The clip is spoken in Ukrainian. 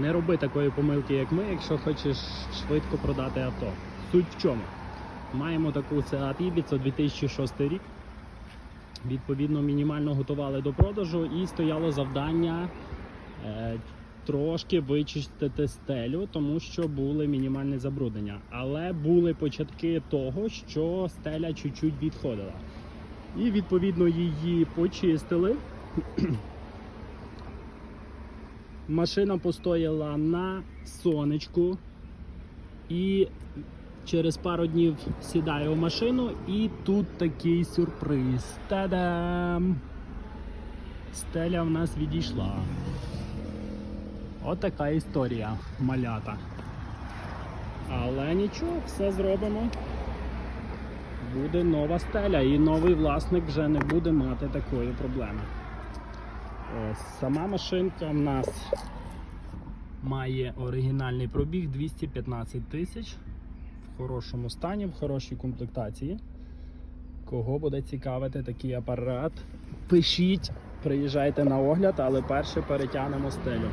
Не роби такої помилки, як ми, якщо хочеш швидко продати авто. Суть в чому? Маємо таку Seat Ibiza 2006 рік. Відповідно, мінімально готували до продажу і стояло завдання е, трошки вичистити стелю, тому що були мінімальні забруднення. Але були початки того, що стеля чуть-чуть відходила. І відповідно її почистили. Машина постояла на сонечку і через пару днів сідаю в машину і тут такий сюрприз. Та-дам! Стеля в нас відійшла. Отака історія малята. Але нічого, все зробимо. Буде нова стеля і новий власник вже не буде мати такої проблеми. Ось, Сама машинка в нас має оригінальний пробіг 215 тисяч в хорошому стані, в хорошій комплектації. Кого буде цікавити такий апарат, пишіть, приїжджайте на огляд, але перше перетягнемо стелю.